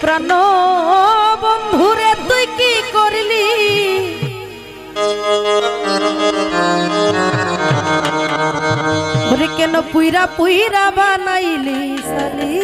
প্রাণ বন্ধুরে তুই কি করলি? কেন পুইরা পুইরা বানাইলি সালি?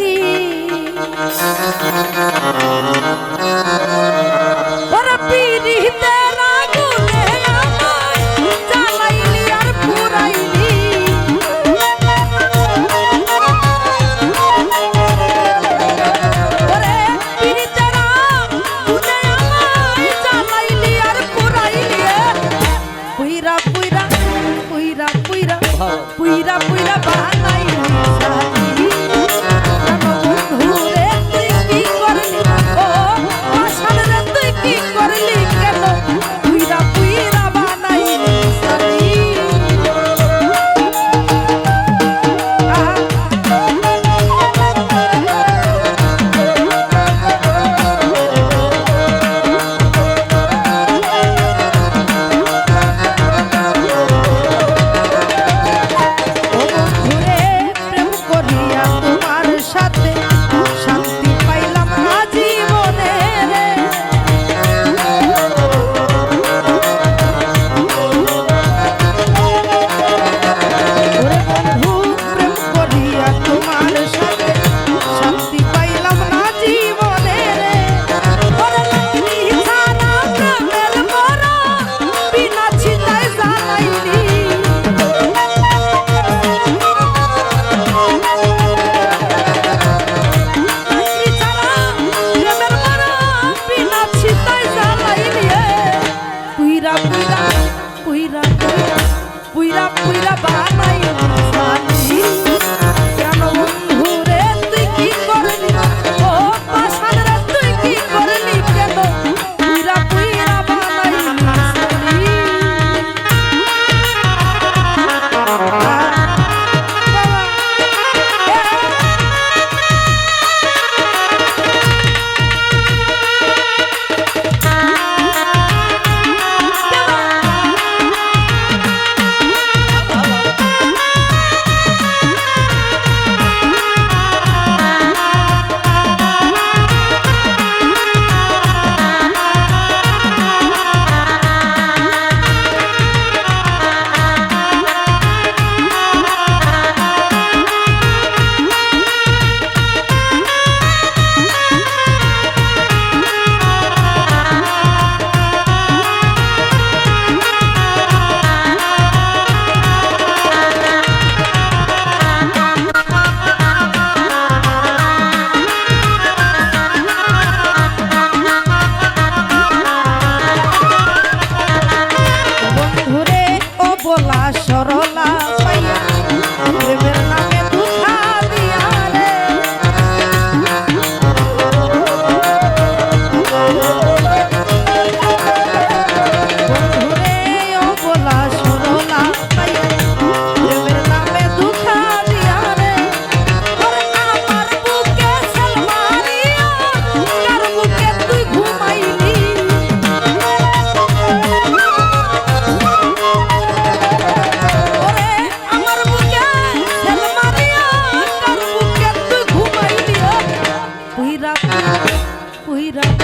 Cuidado,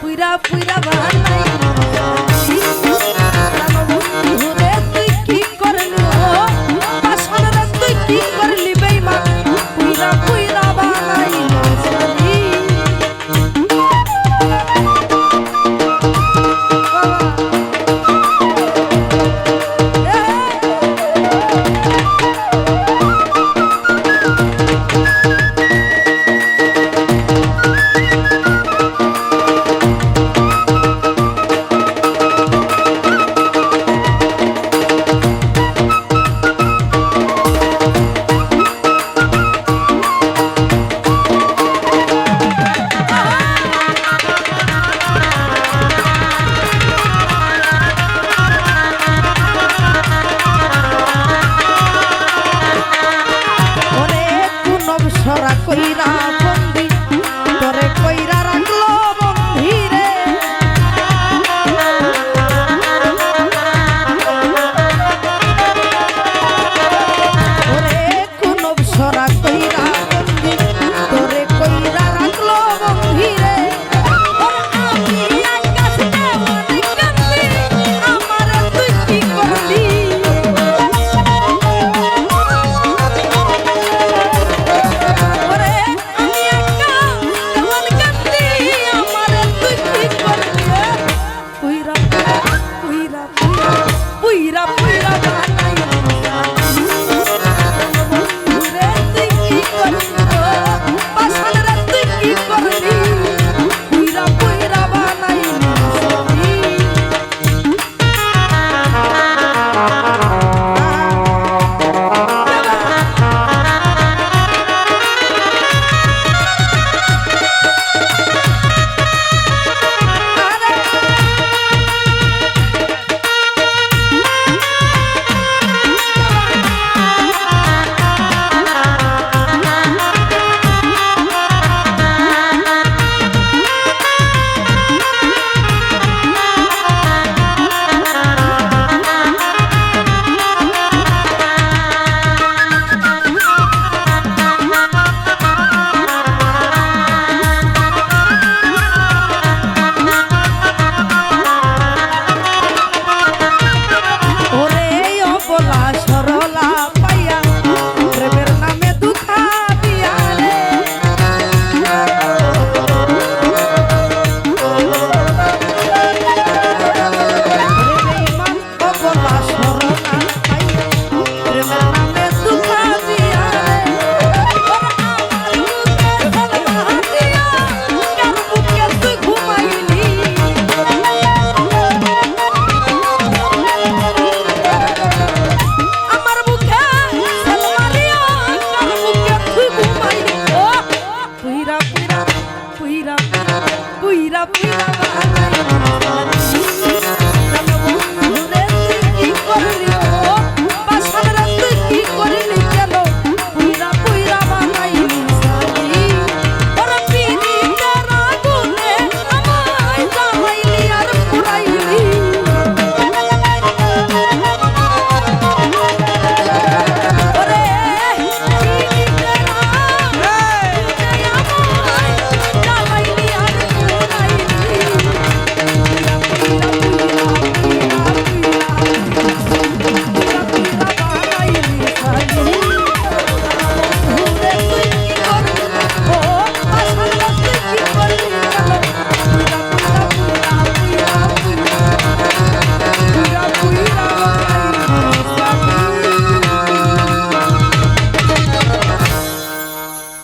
cuidado, cuidado, cuidado, cuidado, cuidado, cuidado, cuidado, cuidado, রাখো